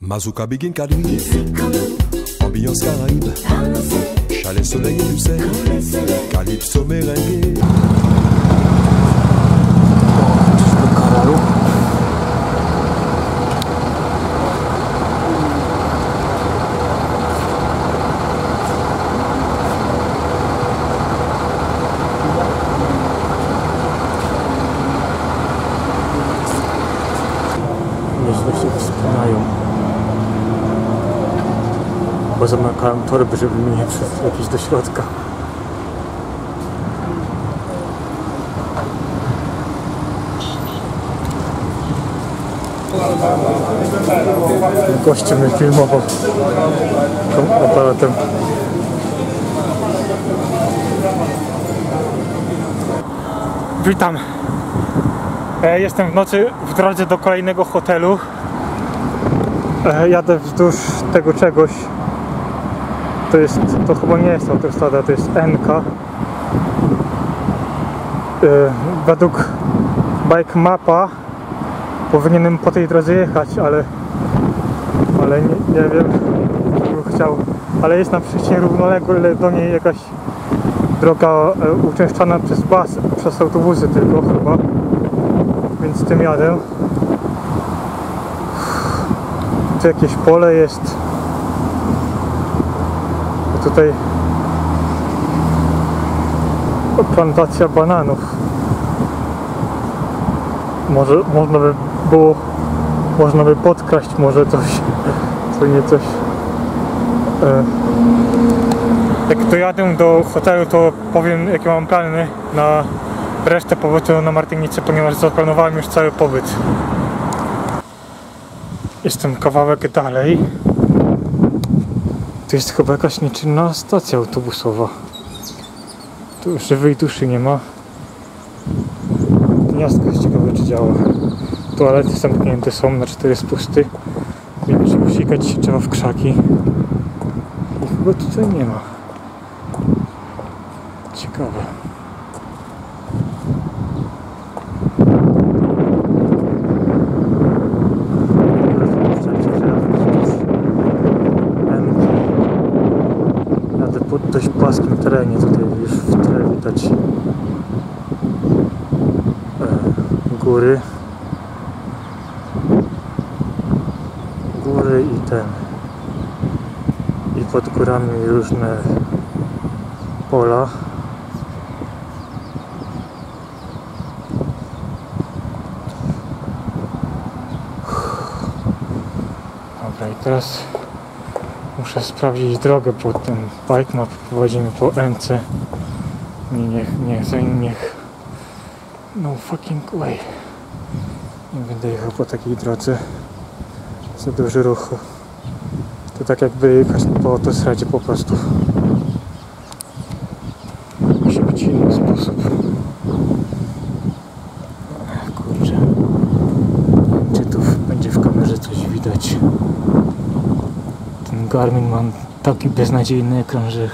Mazouka Begin Cadiz, ambiance caraïbe, chalet soleil et calypso merengue. Zamykałem torby, żeby mi nie jakiś do środka. Goście mnie filmował tą aparatem. Witam. E, Jestem w nocy w drodze do kolejnego hotelu. E, Jadę wzdłuż tego czegoś. To jest, to chyba nie jest autostrada, to jest NK. E, Według bike mapa powinienem po tej drodze jechać, ale ale nie, nie wiem, bym chciał, ale jest na przecież równolegle do niej jakaś droga e, uczęszczana przez bas, przez autobusy tylko chyba, więc tym jadę. Tu jakieś pole jest. Tutaj plantacja bananów. Może można by było można by podkraść może coś, co nie coś. E, jak dojadę do hotelu, to powiem jakie mam plany na resztę pobytu na Martynicy, ponieważ zaplanowałem już cały pobyt. Jestem kawałek dalej. To jest chyba jakaś nieczynna stacja autobusowa. Tu żywej duszy nie ma. Gniazdko jest ciekawe czy działa. Toalety zamknięte są, na cztery spusty. Więc żeby sikać się trzeba w krzaki. I chyba tutaj nie ma. Ciekawe. Jadę po dość płaskim terenie, tutaj już w tle widać e, góry. góry i ten i pod górami różne pola dobra i teraz muszę sprawdzić drogę bo ten bike map prowadzi mnie po MC nie, niech, niech, niech no fucking way nie będę jechał po takiej drodze za duży ruch. To tak jakby jechać po autostradzie po prostu. Musi być inny sposób. Kurczę. Nie wiem, Czy tu będzie w kamerze coś widać? Ten Garmin ma taki beznadziejny ekran, że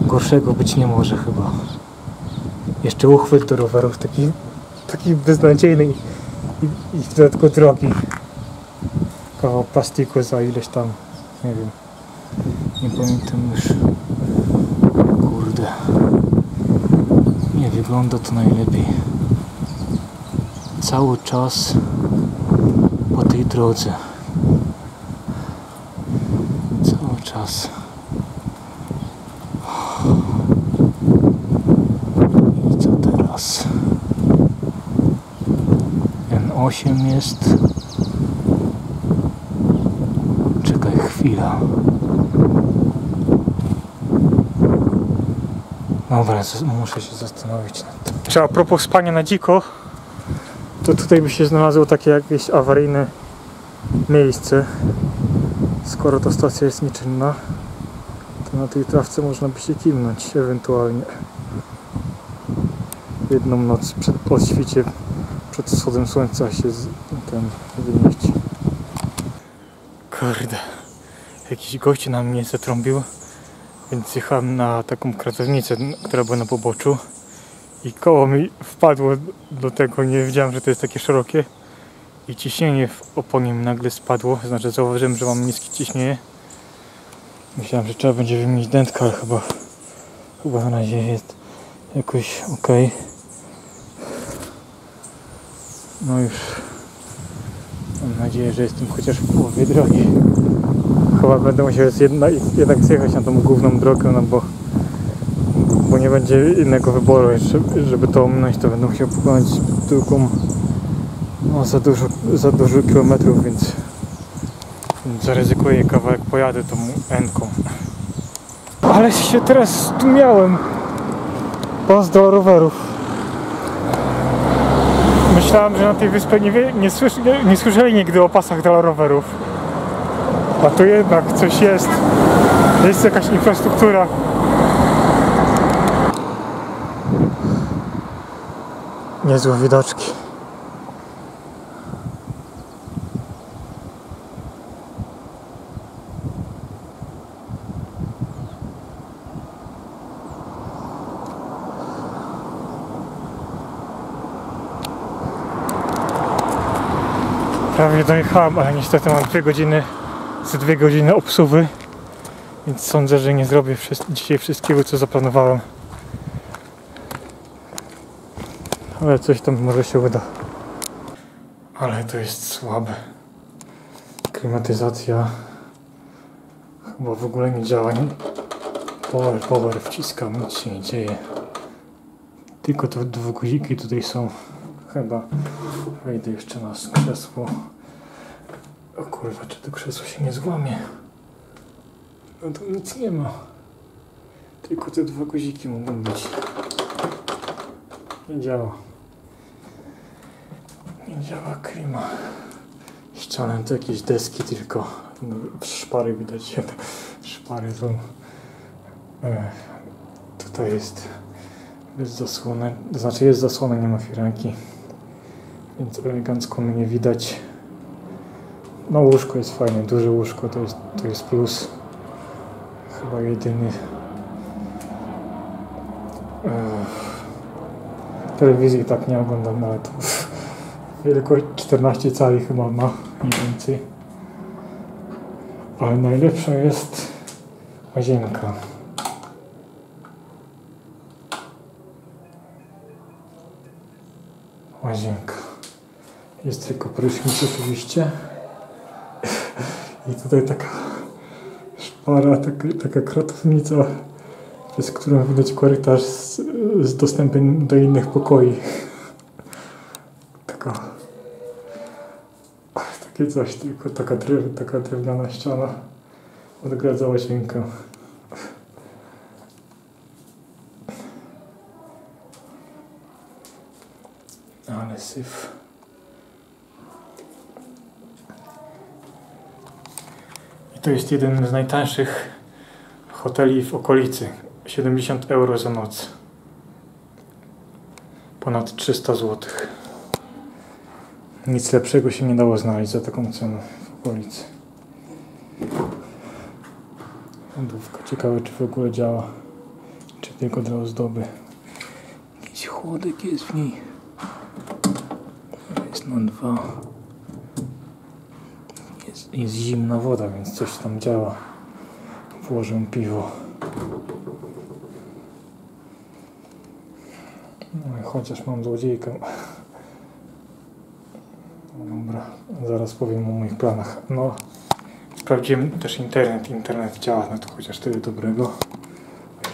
gorszego być nie może chyba. Jeszcze uchwyt do rowerów taki, taki beznadziejny i, i, i w dodatku drogi kawał plastiku za ileś tam, nie wiem, nie pamiętam już. Kurde. Nie wygląda to najlepiej. Cały czas po tej drodze. Cały czas. I co teraz? N8 jest. Czekaj chwila. Dobra, muszę się zastanowić nad tym. Czy a propos spania na dziko, to tutaj by się znalazło takie jakieś awaryjne miejsce. Skoro ta stacja jest nieczynna, to na tej trawce można by się kimnąć ewentualnie. Jedną noc przed po świcie, przed wschodem słońca się z, ten wynieść. Kurde. Jakiś gość na mnie zatrąbił, więc jechałem na taką kratownicę, która była na poboczu i koło mi wpadło do tego, nie wiedziałem, że to jest takie szerokie i ciśnienie w oponie mi nagle spadło. Znaczy zauważyłem, że mam niskie ciśnienie. Myślałem, że trzeba będzie wymienić dętkę, ale chyba, chyba na razie jest jakoś ok. No już mam nadzieję, że jestem chociaż w połowie drogi. Chyba będę musiał jednak, zjechać na tą główną drogę, no bo bo nie będzie innego wyboru żeby to ominąć, to będę musiał pokonać drugą no, za dużo, za dużo kilometrów, więc zaryzykuję kawałek pojadę tą enką. Ale się teraz tu miałem. Pas do rowerów. Myślałem, że na tej wyspie nie, wie, nie, słysz, nie, nie słyszeli nigdy o pasach dla rowerów. A tu jednak coś jest. Jest jakaś infrastruktura. Niezłe widoczki. Prawie dojechałem, ale niestety mam dwie godziny, z dwie godziny obsuwy, więc sądzę, że nie zrobię dzisiaj wszystkiego, co zaplanowałem. Ale coś tam może się uda. Ale to jest słabe. Klimatyzacja chyba w ogóle nie działa. Nie? Power, power wciskam, nic się nie dzieje. Tylko te dwa guziki tutaj są. Chyba wejdę jeszcze na krzesło. O kurwa, czy to krzesło się nie złamie? No tu nic nie ma. Tylko te dwa guziki mogą być. Nie działa. Nie działa klima. Ścianę to jakieś deski tylko. No, szpary widać. Szpary są. E, tutaj jest bez zasłony. To znaczy jest zasłona, nie ma firanki. Więc elegancko mnie widać. No łóżko jest fajne, duże łóżko to jest, to jest plus. Chyba jedyny. E, telewizji tak nie oglądam, ale to wielkość 14 cali chyba ma, nie więcej. Ale najlepsza jest łazienka. Łazienka. Jest tylko prysznic oczywiście. I tutaj taka szpara, taka, taka kratownica, przez którą widać korytarz z, z dostępem do innych pokoi. Taka takie coś, tylko taka, drew, taka drewniana ściana odgradza łazienkę. Ale syf. To jest jeden z najtańszych hoteli w okolicy. 70 euro za noc. Ponad 300 zł. Nic lepszego się nie dało znaleźć za taką cenę w okolicy. Lodówka. Ciekawe czy w ogóle działa. Czy tylko dla ozdoby. Jakiś chłodek jest w niej. Jest na dwa. Jest, zimna woda, więc coś tam działa. Włożę piwo. No i chociaż mam złodziejkę. No Dobra, zaraz powiem o moich planach. No, sprawdziłem też internet. Internet działa, no to chociaż tyle dobrego.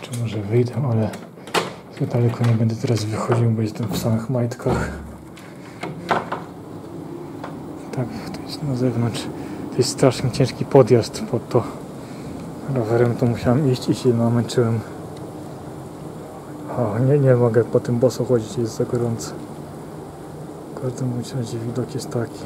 Jeszcze może wyjdę, ale za daleko nie będę teraz wychodził, bo jestem w samych majtkach. Tak, to jest na zewnątrz. To jest strasznie ciężki podjazd pod to. Rowerem to musiałem iść i się namęczyłem. O, nie, nie mogę po tym boso chodzić, jest za gorąco. W każdym razie widok jest taki.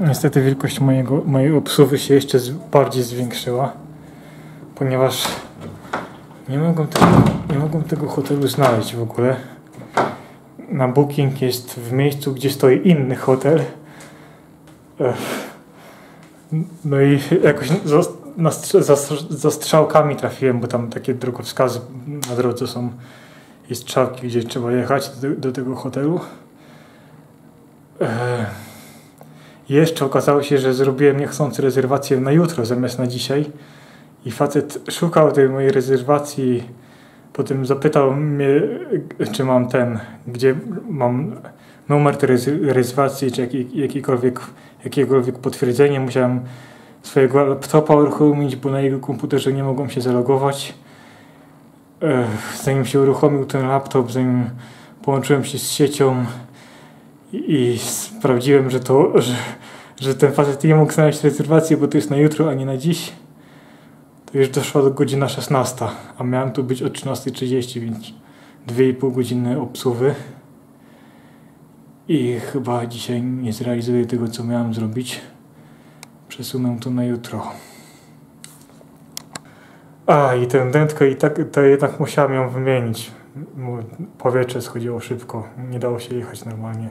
Niestety wielkość mojego, mojej obsuwy się jeszcze bardziej zwiększyła, ponieważ nie mogą, tego, nie mogą tego hotelu znaleźć w ogóle. na booking jest w miejscu, gdzie stoi inny hotel. No i jakoś za, za, za strzałkami trafiłem, bo tam takie drogowskazy na drodze są i strzałki, gdzie trzeba jechać do, do tego hotelu. Ech. Jeszcze okazało się, że zrobiłem niechcący rezerwację na jutro zamiast na dzisiaj. I facet szukał tej mojej rezerwacji. Potem zapytał mnie, czy mam ten, gdzie mam numer tej rez- rezerwacji, czy jaki, jakikolwiek, jakiekolwiek potwierdzenie. Musiałem swojego laptopa uruchomić, bo na jego komputerze nie mogłem się zalogować. Zanim się uruchomił ten laptop, zanim połączyłem się z siecią i, sprawdziłem, że to, że, że ten facet nie mógł znaleźć rezerwacji, bo to jest na jutro, a nie na dziś. To już doszła do godzina 16, a miałem tu być o 13.30, więc 2,5 godziny obsługi. I chyba dzisiaj nie zrealizuję tego, co miałem zrobić. Przesunę to na jutro. A, i tę dętkę i tak, to jednak musiałem ją wymienić. Powietrze schodziło szybko, nie dało się jechać normalnie.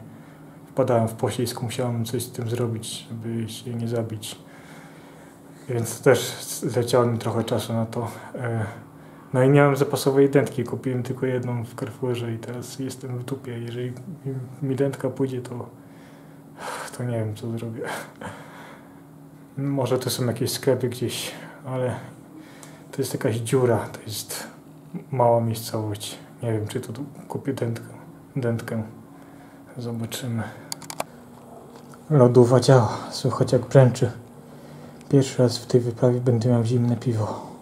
Wpadałem w poślizg, musiałem coś z tym zrobić, żeby się nie zabić. Więc też zleciało mi trochę czasu na to. E, No i nie mam zapasowej dętki, kupiłem tylko jedną w Carrefourze i teraz jestem w dupie. Jeżeli mi- mi dętka pójdzie, to, to nie wiem co zrobię. Może to są jakieś sklepy gdzieś, ale to jest jakaś dziura, to jest mała miejscowość. Nie wiem, czy tu kupię dętkę. dętkę. Zobaczymy. Lodówa działa, słychać jak brzęczy. Pierwszy raz w tej wyprawie będę miał zimne piwo.